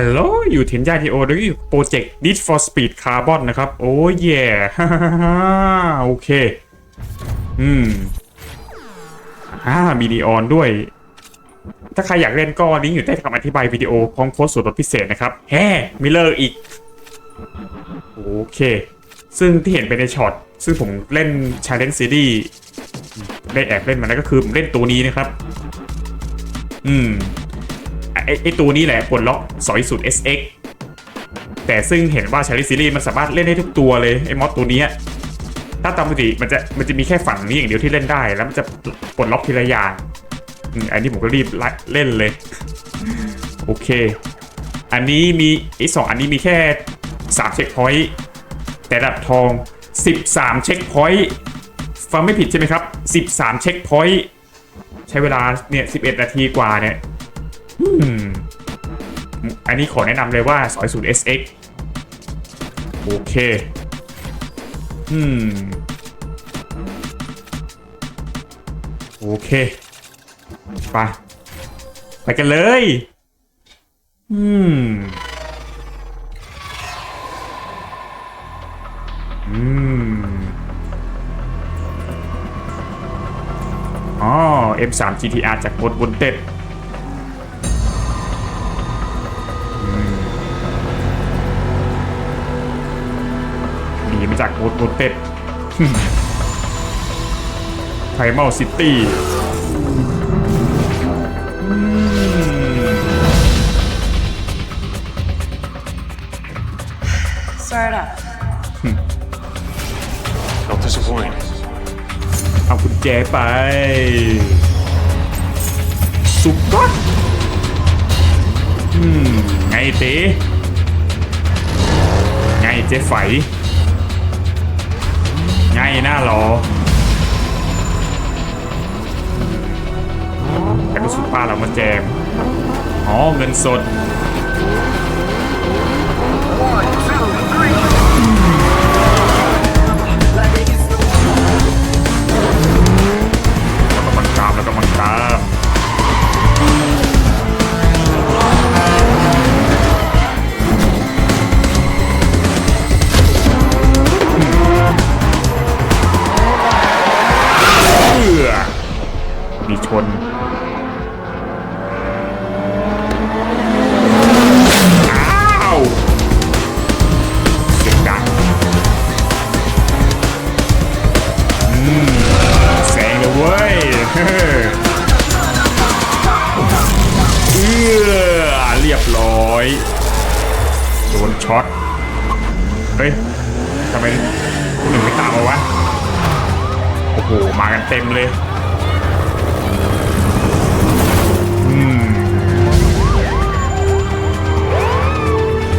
ฮัลโหลอยู่เทนย่าทีโอด้วยโปรเจกต์ Need for Speed Carbon นะครับ โอ้ยแย่โอเค อืมอ่ามีนีออนด้วย ถ้าใครอยากเล่นก็ลิงก์อยู่ใต้คำอธิบายวิดีโอพร้อมโค้ดส่วนลดพิเศษนะครับแฮ่มิเลอร์อีก โอเค ซึ่งที่เห็นไปในช็อต ซึ่งผมเล่น Challenge Series ได้แอบเล่นมาแล้วก็คือผมเล่นตัวนี้นะครับ อืม ไอ้ตัวนี้แหละปลดล็อกสอยสุด SX แต่ซึ่งเห็นว่าชาริซีรีมันสามารถเล่นได้ทุกตัวเลยไอ้มอดตัวนี้ถ้าตามปกติมันจะมันจะมีแค่ฝั่งนี้อย่างเดียวที่เล่นได้ แล้วมันจะปลดล็อกทีละอย่างอันนี้ผมก็รีบเล่นเลย โอเค อันนี้มีไอ้สองอันนี้มีแค่3เช็คพอยต์แต่ระดับทอง 13 เช็คพอยต์ฟังไม่ผิดใช่ไหมครับ 13 เช็คพอยต์ใช้เวลาเนี่ย11 นาทีกว่าเนี่ย อันนี้ขอแนะนำเลยว่าสอยสูตร SX โอเค อืม โอเค ไป ไปกันเลย อืม อืม อ๋อ M3 GTR จากบนบนเต็ด จากโบโบเต็ดไพรมาซิตี้ Start up. Don't disappoint. เอากุญแจไปสุกก็อืมไงเต้ไงเจ๊ไฝ ไงหน้ารอแต่ก็สุดป้าเรามาแจม อ๋อเงินสด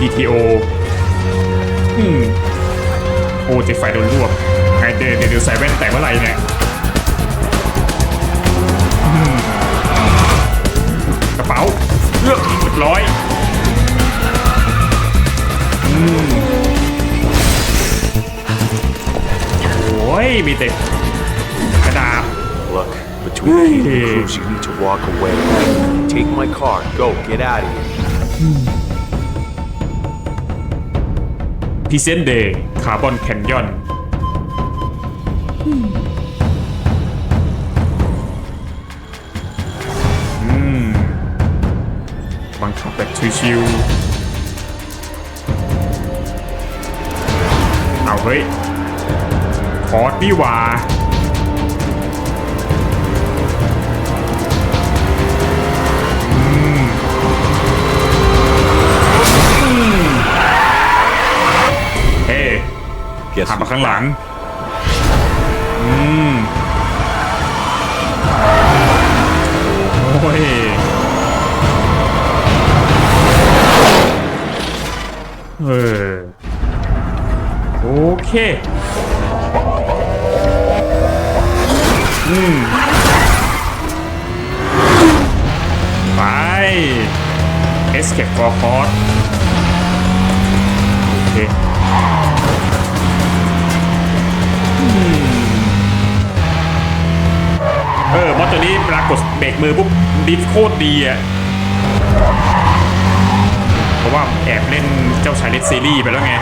GTO อืมโอ้เจ็ไฟโดนรวบไงเดยวเดี๋ยวเดี๋ยวใส่แว่นแต่เมื่อไหร่เนี่ยอืมกระเป๋าเลือกเรียบร้อยอืมโอ้ยมีแต่กระดาษ Look, between Pete and Hey. Cruz, you need to walk away. Take my car. Go, get out of here. พิเซนเดย์คาร์บอนแคนยอนบังคับแบบชิวๆเอาเฮ้ยคอร์ดนี่ว่า Guess ขับมา who's ข้างหลัง อืมโอ้ยเออโอเคอืมไป Escape for Court โอเค เออมอสตัวนี้เวลากดเบรกมือปุ๊บดิฟโคตรดีอะเพราะว่าแอบเล่นเจ้าชายเลดซีรีส์ไปแล้วไง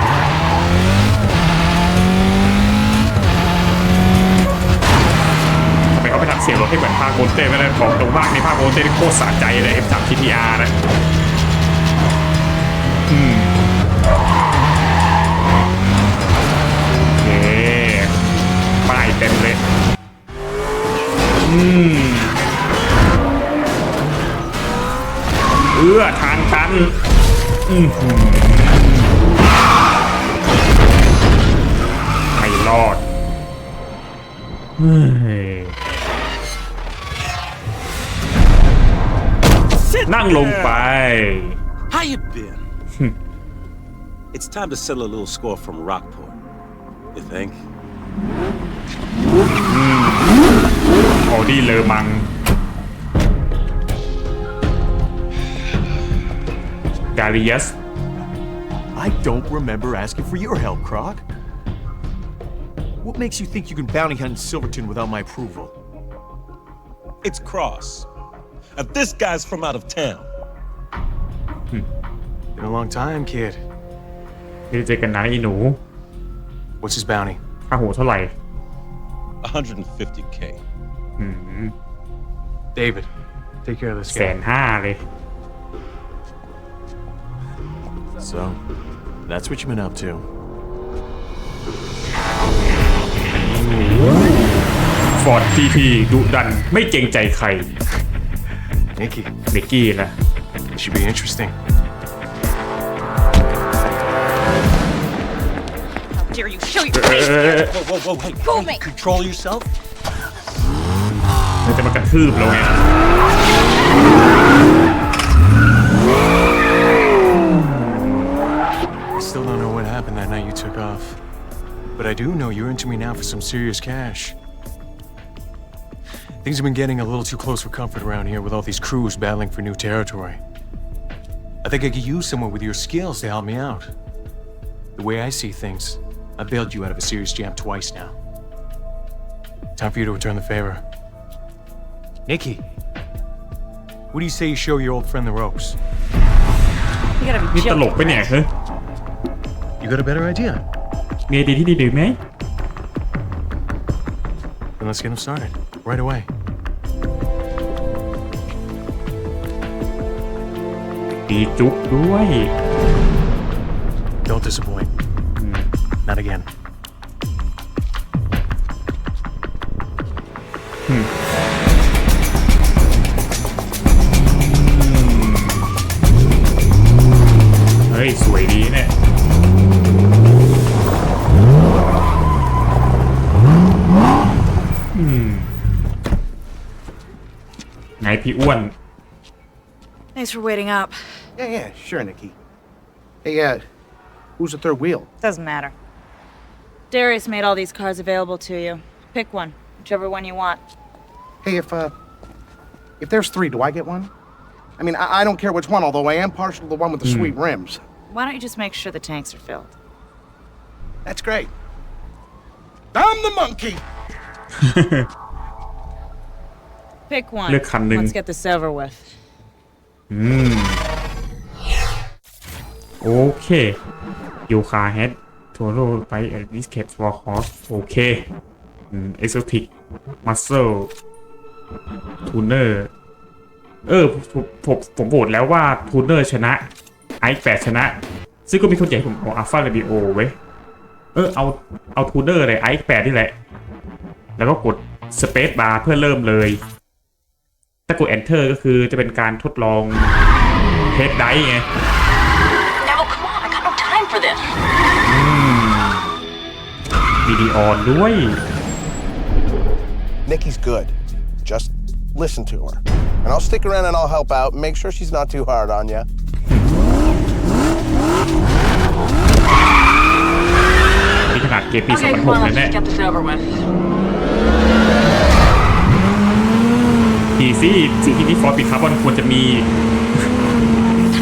ทำไมเขาไม่ทำเสียงรถให้เหมือนภาคโมนเต้ไม่ได้บอกตรงมากในภาคโมนเต้ที่โคตรสะใจเลย F3 TTR นะอืม อืมเอื้อทางตันอือหือไม่รอดเฮ้ยนั่งลงไป How you been? it's time to settle a little score from Rockport. You think? อ อดี้เลอมัง ดาริยัส I don't remember asking for your help, Croc. What makes you think you can bounty hunt in Silverton without my approval? It's Cross. Now, this guy's from out of town. Been a long time, kid. ไม่ได้เจอกันนานอีหนู What's his bounty? ค่าหัวเท่าไหร่ 150k. David, take care of this แส guy. นห้าเลย So, that's what you've been up to. ฟอร์ดทีพีดุดัน ไม่เกรงใจใคร Nikki, เด็กกี้ละ this should be interesting. dare you show your เอ face? อ Whoa, whoa, whoa, hey, Go hey, me. control yourself. มันจะมากระทืบเราไง I still don't know what happened that night you took off. But I do know you're into me now for some serious cash. Things have been getting a little too close for comfort around here with all these crews battling for new territory. I think I could use someone with your skills to help me out. The way I see things, I bailed you out of a serious jam twice now. Time for you to return the favor. Nikki, what do you say you show your old friend the ropes? You gotta be นี่ตลก joking. ไปะเนี่ยเฮ้ย You got a better idea? มีไอเดียที่ดีหรือไหม Then let's get him started right away. ดีจุกด้วย Don't disappoint. Not again. สวยดีเนี่ย อืมไงพี่อ้วน Thanks for waiting up. Yeah, yeah, sure, Nikki. Hey, uh, who's the third wheel? Doesn't matter. Darius made all these cars available to you. Pick one, whichever one you want. Hey, if, uh, if there's three, do I get one? I mean, I, I don't care which one, although I am partial to the one with the sweet rims. Why don't you just make sure the tanks are filled? That's great. I'm the monkey! Pick one. เลือกคันหนึ่ง Let's get this over with. โอเคยูคาเฮดทัวโรไปเอ็ดิสเคปฟอร์คอสโอเคอืมเอ็กโซติกมัสเซลทูเนอร์ เออผมผมผมโหวตแล้วว่าทูเนอร์ชนะ ไอแปดชนะ ซึ่งก็มีคนใหญ่ผมเอาอัลฟาเรบิโอไว้ยเออเอาเอาทูเนอร์เลยไอแปดนี่แหละ แล้วก็กดสเปซบาร์เพื่อเริ่มเลย ถ้ากด Enter ก็คือจะเป็นการทดลองเทสไดไง Now, come on, I got no time for this. วิดีออนด้วย Nikki's good. Just listen to her. And I'll stick around and I'll help out. Make sure she's not too hard on you. นี่ขนาดเกมปี Okay, come on, 2006 let's นะเนี่ย just get this over with. ดีซี่สิ่งที่นี่ฟอร์ปิดคาร์บอนควรจะมี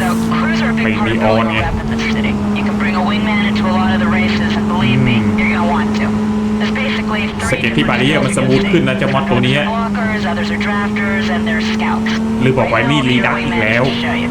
So, crews are a big Like part the of building on, a yeah. rep in the city. You can bring a wingman into a lot of the races, and believe me, you're gonna want to. There's basically three สเก็ตที่บาร์เรียมันสมูทขึ้นนะเจะมอดตัวเนี้ย Some walkers, others are drafters, and there's scouts. หรือบอกไว้นี่ Right now, รี your ดักอีก wingman แล้ว is to show you.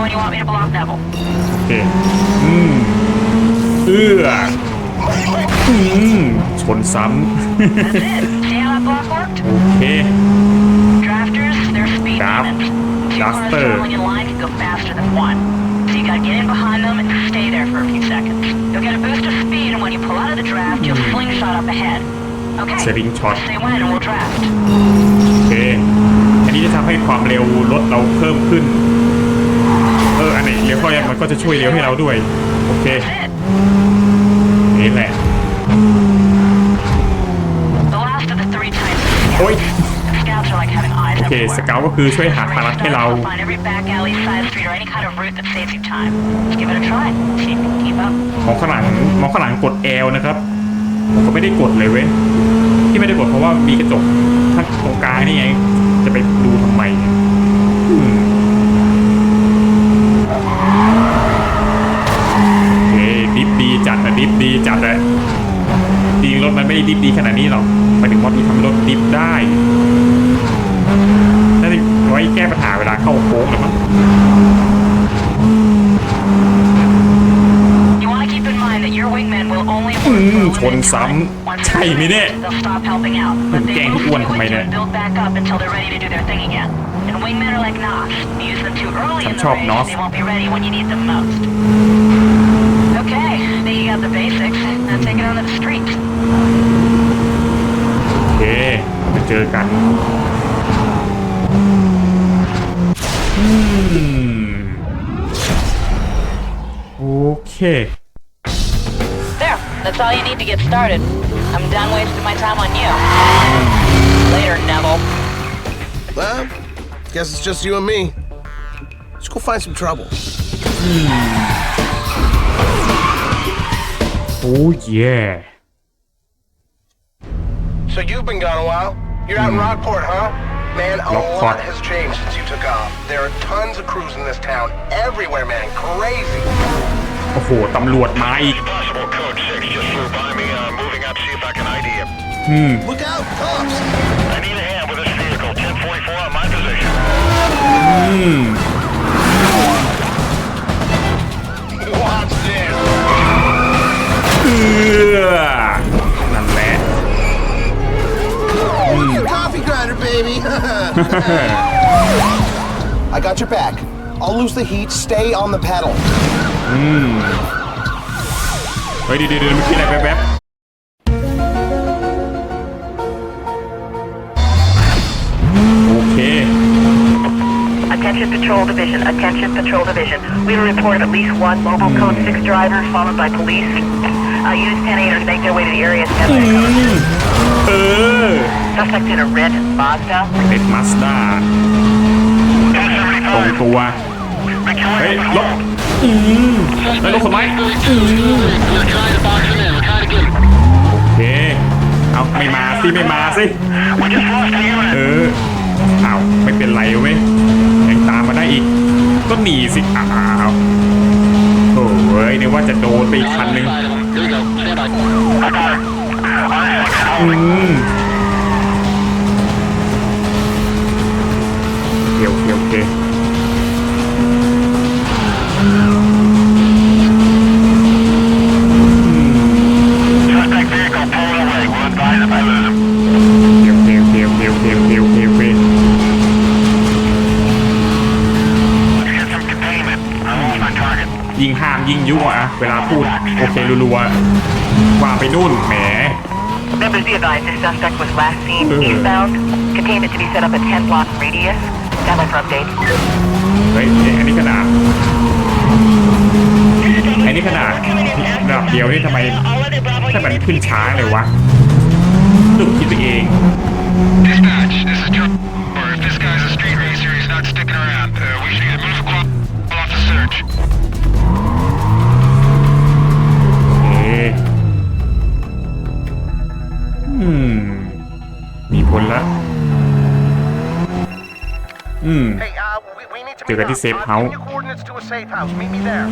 know when you want me to block Neville. โอเค อืม เอื้ออืม ชนซ้ That's it. See how that block worked? ำ โอเค Drafters, they're speed Draft- demons. Two cars Drafter. traveling in line can go faster than one. So you gotta get in behind them and stay there for a few seconds. You'll get a boost of speed, and when you pull out of the draft, you'll slingshot up ahead. Okay. Slingshot. Say when, and we'll draft. โอเค อันนี้จะทำให้ความเร็วรถเราเพิ่มขึ้น เ เอออันไหนเลี้ยวเข้ายัมันก็จะช่วยเลี้ยวให้เราด้วย โอเค นี่แหละ โอ้ยโอเค สเกลก็คือช่วยหาทางลัดให้เรา ของขลังมองขลังกด L นะครับผมก็ไม่ได้กดเลยเว้ย ที่ไม่ได้กดเพราะว่ามีกระจกทั้งตรงกลางนี่ไง จะไปดูทำไมเนี่ยอืมโอเคดิฟดีจัดนะดิฟดีจัดเลยจริงรถมันไม่ได้ดิฟดีขนาดนี้หรอกหมายถึงว่ามีทำให้รถดิฟได้น่าจะไว้แก้ปัญหาเวลาเข้าโค้งหรือมั้ง You want to keep in mind that your wingmen will only work อื for ม a ชน limited ซ้ time. ำ Once ใช่ they're ไหมเนี่ย They'll stop helping out, but they แกล้ง will ที่อ้วน stay ทำไม with you เนี่ย and build back up until they're ready to do their thing again. And wingmen are like Nos. You use them too early ฉั in น the ชอบ race, Nos they won't be ready when you need them most. Okay, then you got the basics. Now take it on to the streets. โอเคไปเจอกัน อืม โอเค There, that's all you need to get started. I'm done wasting my time on you. Later, Neville. Well, guess it's just you and me. Let's go find some trouble. โอ้เย่ So you've been gone a while. You're out in Rockport, huh? Man, a Rockport. lot has changed since you took off. There are tons of crews in this town. Everywhere, man. Crazy. โอ้โห ตำรวจมาอีก Possible code 6 just flew by me. I'm moving up, see if I can ID him. อืม Look out, cops! I need a hand with this vehicle. 1044 on my position. อืม Watch this. เอื้อ coffee grinder, baby. I got your back. I'll lose the heat. Stay on the pedal. เฮ้ยเดี๋ยวเดี๋ยวเดี๋ยวเมื่อกี้อะไรแป๊บๆโอเค Attention Patrol Division. Attention Patrol Division. We have a report of at least one mobile code 6 driver followed by police. Uh, use 10 to make their way to the area. as soon as they come. เออ Suspect in a red Mazda. เด็ดมาสด้าตรงตัว เฮ้ย รถอืมเฮ้ยรถคนร้ายอืมโอเค เอาไม่มาสิ ไม่มาสิ เออเอาไม่เป็นไรเว้ย ยังตามมาได้อีก ก็หนีสิอ้าวโถ่เว้ยนึกว่าจะโดนไปอีกคันหนึ่งอืม โอเคโอเคโอเค Suspect vehicle pulling away. We'll advise if I lose him. โอเคโอเคโอเคโอเคโอเคโอเคโอเค Let's get some containment. I lost my target. ยิงห้ามยิงยุอะเวลาพูด โอเครัวๆว่าไปนู่นแหม Members be advised this suspect was last seen Uh. eastbound. Containment to be set up at 10 block radius. Timeline for update. เฮ้ยอันนี้ขนาด อันนี้ขนาดดอกเดียวนี่ทำไม ถ้ามันขึ้นช้าเลยวะลูกคิดไปเอง Dispatch, this is Joe. Or if this guy's a street racer, he's not sticking around. Uh, we should either move across or off the search. เอะอืม มีผลละ จอกันที่เซฟเฮาส์ coordinates to a safe house. Meet me there.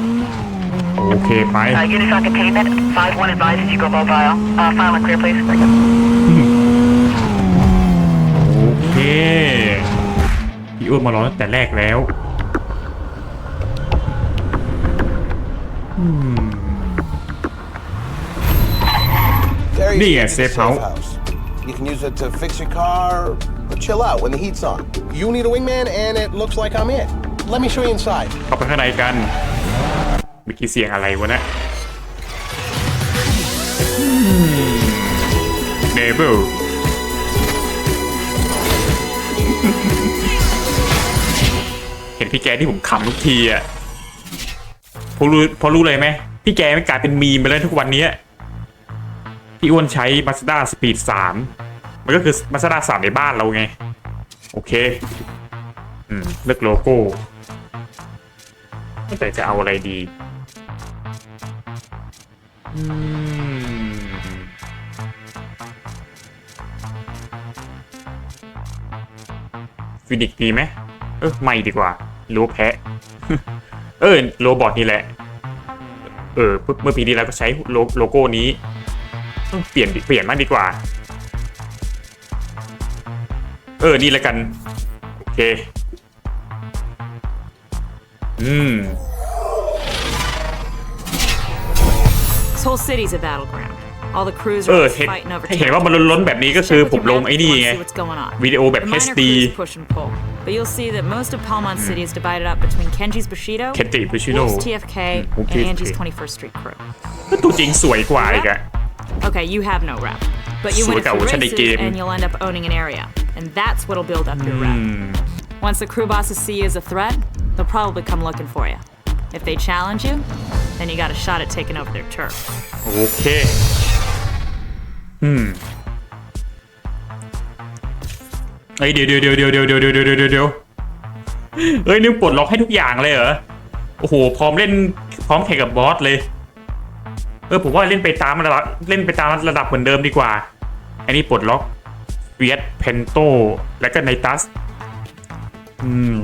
โอเคไป Uh, units on containment. 5-1 advised as you go mobile. Uh, file and clear, please. โอเค พี่อ้วนมารอตั้งแต่แรกแล้ว อืม There you Yeah, see, safe the house. You can use it to fix your car or chill out when the heat's on. You need a wingman, and it looks like I'm it. Let me show you inside. เข้าไปข้างในกันเมื่อกี้เสียงอะไรวะเนะเนเบิลเห็นพี่แกที่ผมขำทุกทีอะพอรู้พอรู้เลยไหมพี่แกไม่กลายเป็นมีมไปแล้วทุกวันนี้พี่อ้วนใช้ Mazda Speed 3มั มันก็คือ Mazda 3ในบ้านเราไง โอเค อืม เลือกโลโก้แต่จะเอาอะไรดี อืม ฟินิกดีไหม เออไม่ดีกว่าโลแพะ เออโรบอทนี่แหละ เออ เมื่อปีที่แล้วก็ใช้โลโลโก้นี้ ต้องเปลี่ยนเปลี่ยนมากดีกว่า เออ นี่แล้วกัน โอเค อืม This whole city's a battleground. All the crews เอ are อ always เห็น fighting over เห็นว่ามันล้นๆแบบนี้ก็คือผมลงไอ้นี่ไง See what's going on. วิดีโอแบบ The minor HD crews push and pull, but you'll see that most of Palmon City is divided up between Kenji's Bushido, เคนจิบุชิโร่ Wolf's TFK, Wolf and Angie's TFK. 21st Street crew. ตัวจริงสวยกว่าอีกอะ Okay, you have no rep, but you win a Suka, few which I races gave him. and you'll end up owning an area, and that's what'll build up your rep. อืม Once the crew bosses see you as a threat, they'll probably come looking for you. If they challenge you, then you got a shot at taking over their turf. โอเคอืมเอ้ยเดี๋ยวเดี๋ยวเดี๋ยวเดี๋ยวเดี๋ยวเดี๋ยวเดี๋ยวเดี๋ยวเดี๋ยวเดี๋ยวเอ้ยนึกปลดล็อกให้ทุกอย่างเลยเหรอ โอ้โห พร้อมเล่นพร้อมแข่งกับบอสเลย เออผมว่าเล่นไปตามระดับเล่นไปตามระดับเหมือนเดิมดีกว่า อันนี้ปลดล็อก เวียดเพนโตและก็ไนตัส อืม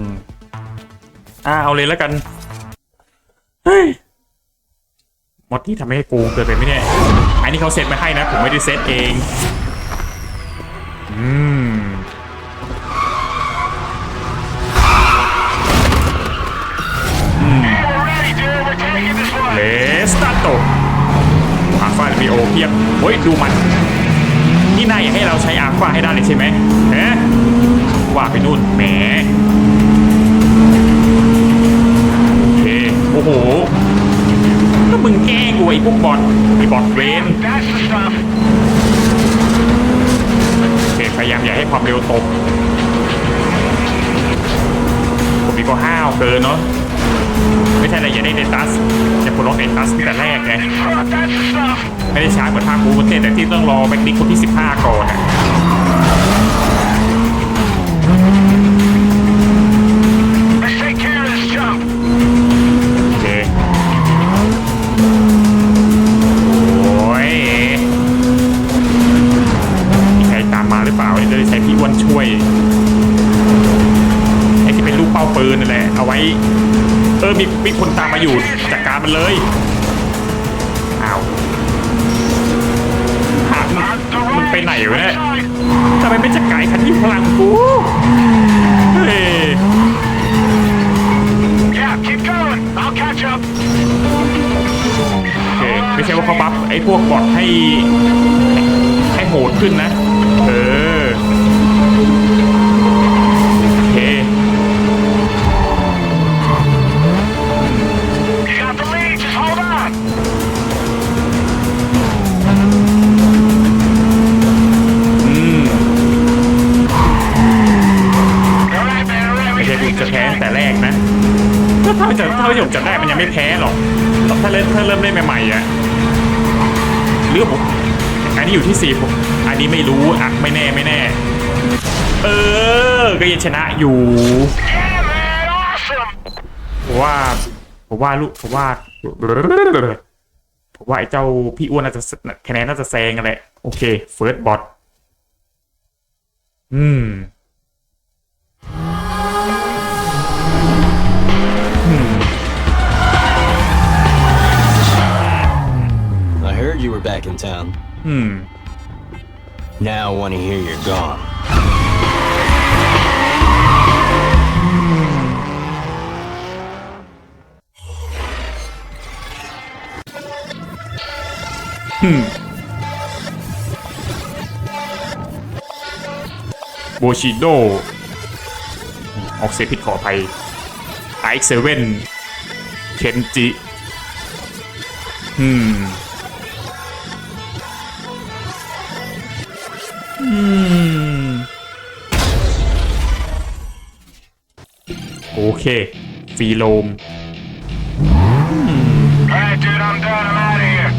อ่าเอาเลยแล้วกัน เฮ้ยมอดที่ทำให้กงเกินไปไหมเนี่ยอันนี้เขาเซตมาให้นะ ผมไม่ได้เซตเอง อืม อืมเลสตาโตอาฟามีโอเพียบเฮ้ย ดูมัน ให้าให้ได้เลยใช่ไหมฮะว่าไปนู่นแหมโอเคโอ้โหก็มึงแกล้งกูไอ้พวกบอทไอ้บอทเวนโอเคพยายามอย่าให้ความเร็วตกผมนี่ก็ห้าวเกินเนาะไม่ใช่อะไรอย่าได้เดตัสจะปลดล็อกเดตัสตั้งแต่แรกไงไม่ได้ช้าเหมือนภาคบูประเทแต่ที่ต้องรอแบ็คดิกคนที่ 15 ก่อนอะ มีมีคนตามมาอยู่จัดการมันเลยอ้าวหามันมันไปไหนวะเนี่ยทำไมไม่จัดการไอ้คันที่อยู่ข้างหลังกูเฮ้ย Yeah, keep going. I'll catch up. โอเคไม่ใช่ว่าเขาบัฟไอ้พวกบอทให้ให้โหดขึ้นนะ เออโอ จะแพ้แต่แรกนะถ้าถ้าจะถ้าผมจะได้มันยังไม่แพ้หรอกถ้าเริ่มถ้าเริ่มเล่นใหม่ๆอะหรือผมอันนี้อยู่ที่สี่ผมอันนี้ไม่รู้อะไม่แน่ไม่แน่ เออ ก็ยังชนะอยู่ผมว่าผมว่าลูกผมว่าผมว่าไอ้เจ้าพี่อ้วนน่าจะคะแนนน่าจะแซงกันแหละโอเคเฟิร์สบอทอืม back in town. อืม Now I want to hear you're gone. โบชิโดออกเสียงผิดขออภัยไอเซเว่นเคนจิ อืม โอเค ฟีโลม Alright, dude, I'm done. I'm out of here.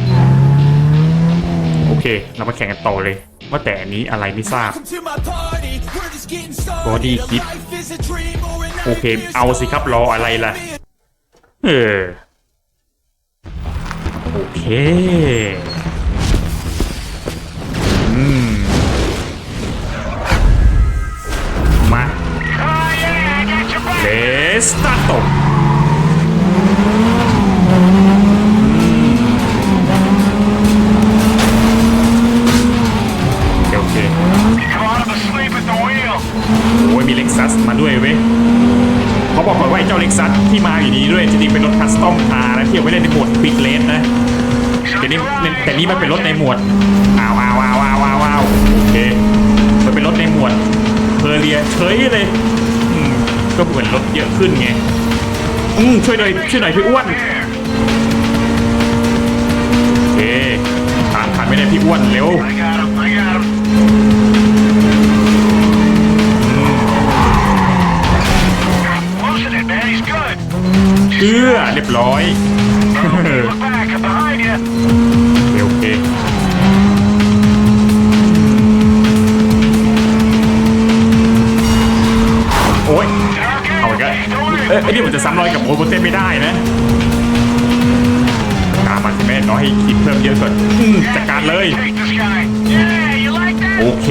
โอเค เรามาแข่งกันต่อเลย ว่าแต่อันนี้อะไรไม่ทราบ บอดี้คิด โอเค เอาสิครับรออะไรล่ะ เออ โอเค อืม Startup. ช่วยหน่อยช่วยหน่อยพี่อ้วนโอเคตามทันไม่ได้พี่อ้วนเร็ว I got him. I got him. Losing it, man. He's good. เอื้อเรียบร้อย เอ้ยไอ้นี่ผมจะซ้ำรอยกับโอโบเต้ไม่ได้นะตามมาสิแม่น้อยให้คิดเพิ่มเยอะก่อนอืมจัดการเลย โอเค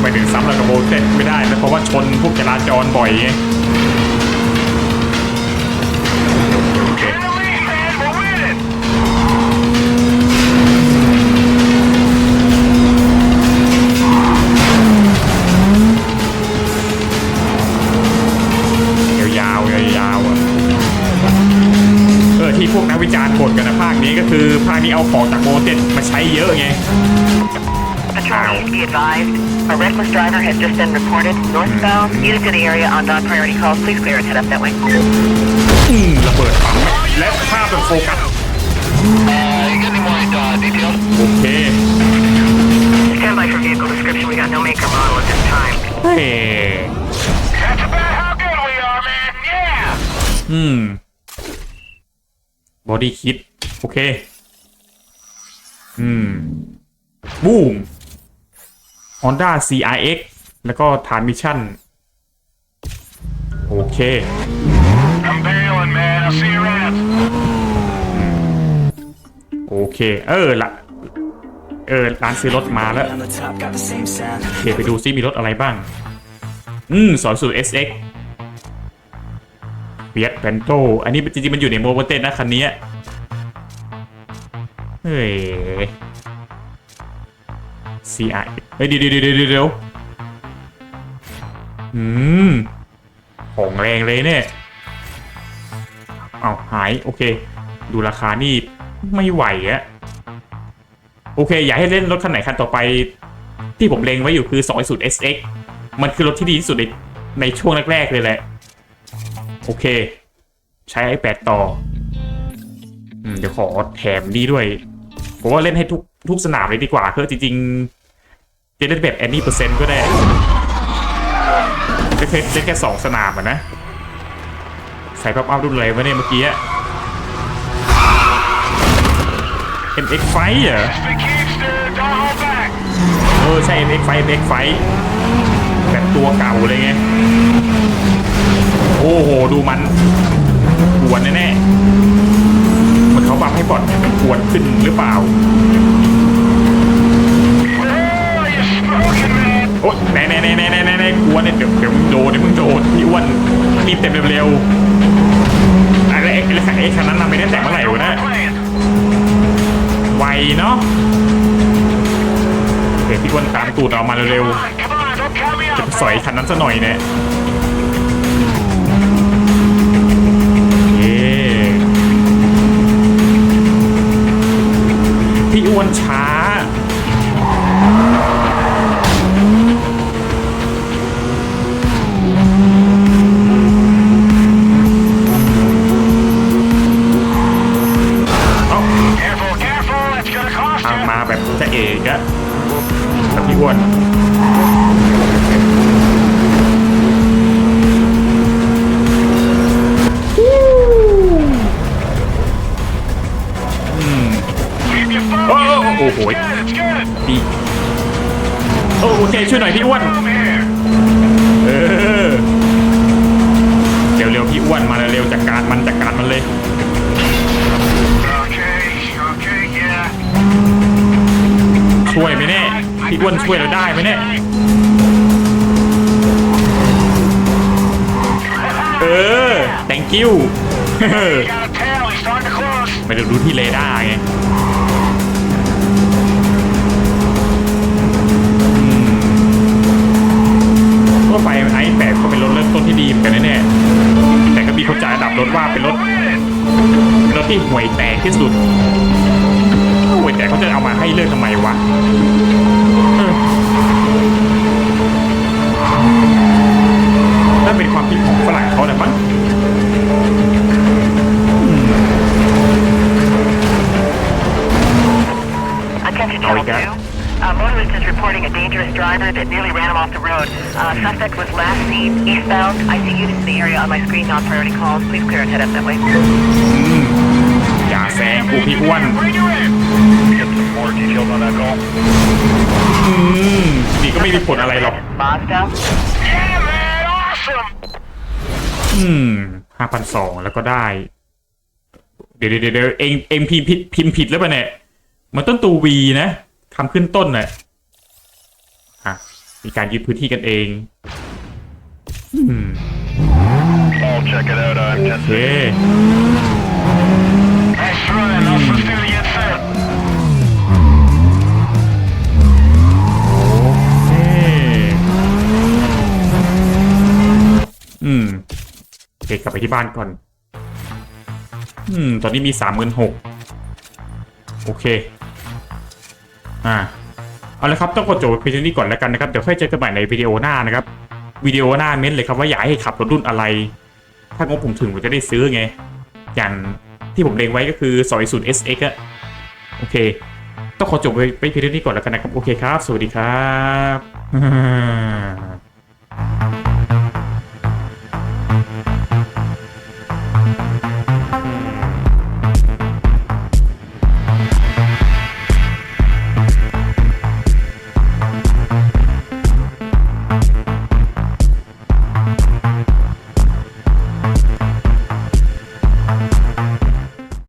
ไม่ถึงซ้ำรอยกับโอโบเต้ไม่ได้นะเพราะว่าชนพวกจราจรบ่อยไง พวกนักวิจารณ์บ่นกันนะภาคนี้ก็คือภาคนี้เอาของจากโมเต็ดมาใช้เยอะไง Patrol needs to be advised. A reckless driver has just been reported northbound. Units in the area on non-priority calls. Please clear and head up that way. อืมระเบิดปั๊มและภาพเป็นโฟกัส you got any more uh, details? โอเค Stand by for vehicle description. We got no maker model at this time. เฮ้ย That's about how good we are, man. Yeah. อืม บอดี้คิดโอเค อืม บูม Honda CRX แล้วก็ฐานมิชชั่น โอเค โอเค เออละเออ ร้านซื้อรถมาแล้ว โอเค ไปดูซิมีรถอะไรบ้าง อืมสอนสูตร SX เบียดแพนโตอันนี้จริงๆมันอยู่ในโมโบเต้นนะคันนี้เฮ้ย CR เฮ้ยเดี๋ยวเดี๋ยวเดี๋ยวเดี๋ยวเดี๋ยวอืมของแรงเลยเนี่ยเอาหายโอเค ดูราคานี่ไม่ไหวอะโอเค อยากให้เล่นรถคันไหนคันต่อไป ที่ผมเล็งไว้อยู่คือ2 0 SX มันคือรถที่ดีที่สุดในในช่วงแรกๆเลยแหละ โอเค ใช้ iPad ต่ออืมเดี๋ยวขอแถมนี้ด้วยผมว่าเล่นให้ทุกทุกสนามเลยดีกว่าคือจริงๆจะเล่นแบบแอนนี่เปอร์เซ็นต์ก็ได้เล่นแค่เล่นแค่สองสนามอะนะ ใส่ปั๊บอัพรุ่นอะไรวะเนี่ยเมื่อกี้อะ MX ไฟเหรอเออใช่ MX ไฟ MX ไฟแบบตัวเก่าเลยไง โอ้โห ดูมันกวนแน่ๆมันเขาบัฟให้บอดมันกวนขึ้นหรือเปล่า โอ๊ยแน่แน่แน่แน่แน่แน่กวนเนี่ยเดี๋ยวเดี๋ยวมึงโดนเดี๋ยวมึงโดนพี่อ้วนรีบเต็มเร็วๆอะไรไอ้ไอ้ไอ้คันนั้นนำไปได้แต่เมื่อไหร่วะเนะไวเนาะโอเคพี่อ้วนตามตูดเรามาเร็วๆจะไปสอยคันนั้นซะหน่อยเนี่ย พี่อ้วนช้า Careful, careful, it's gonna cost ทาง you. มาแบบจะเอกอะกับพี่อ้วน โอ้โห It's good. ดีโอ้โอเคช่วยหน่อยพี่อ้วน Come here. เออเร็วๆพี่อ้วนมาเร็วๆจัดการมันจัดการมันเลย Okay, okay, yeah. ช่วยไหมเนี่ยพี่อ้วนช่วยเราได้ไหมเนี่ยเออ thank you Got a tail, he's starting to close. ไม่ได้รู้ที่เรดาร์ไง ที่ดีเหมือนกันนะเนี่ยแต่ก็มีคนจ่ายอันดับรถว่าเป็นรถเป็นรถที่ห่วยแตกที่สุดห่วยแตกเขาจะเอามาให้เลือกทำไมวะนั่นเป็นความคิดของฝรั่งเขาแหละมั้ง dangerous driver that nearly ran him off the road. Uh, suspect was last seen eastbound. I see units in the area on my screen, non-priority calls. Please clear and head up that way. อย่าแซงกูพี่อ้วน Bring you in. Get some more details on that call. อืมนี่ก็ไม่มีผลอะไรหรอก Mazda. Yeah, man, awesome. อืมห้าพันสองแล้วก็ได้ เดี๋ยวเดี๋ยวเดี๋ยวเองเองพิมพ์ผิดพิมพ์ผิดแล้วป่ะเนี่ย มันต้นตัววีนะคำขึ้นต้นน่ะอะ มีการยึดพื้นที่กันเองอืม I'll check it out. I'm โอเค Nice run. No substitute yet, sir. เอ๊ะอืมโอเคกลับไปที่บ้านก่อน อืม ตอนนี้มีสามหมื่นหกโอเค อ่า เอาละครับต้องกดจบเพียงเท่านี้ก่อนแล้วกันนะครับเดี๋ยวค่อยเจอกันใหม่ในวิดีโอหน้านะครับวิดีโอหน้าเม้นเลยครับว่าอยากให้ขับรถรุ่นอะไร ถ้างบผมถึงผมจะได้ซื้อไง อย่างที่ผมเล็งไว้ก็คือซอยศูนย์ SX อะโอเค ต้องขอจบไปเพียงเท่านี้ก่อนแล้วกันนะครับ โอเคครับ สวัสดีครับ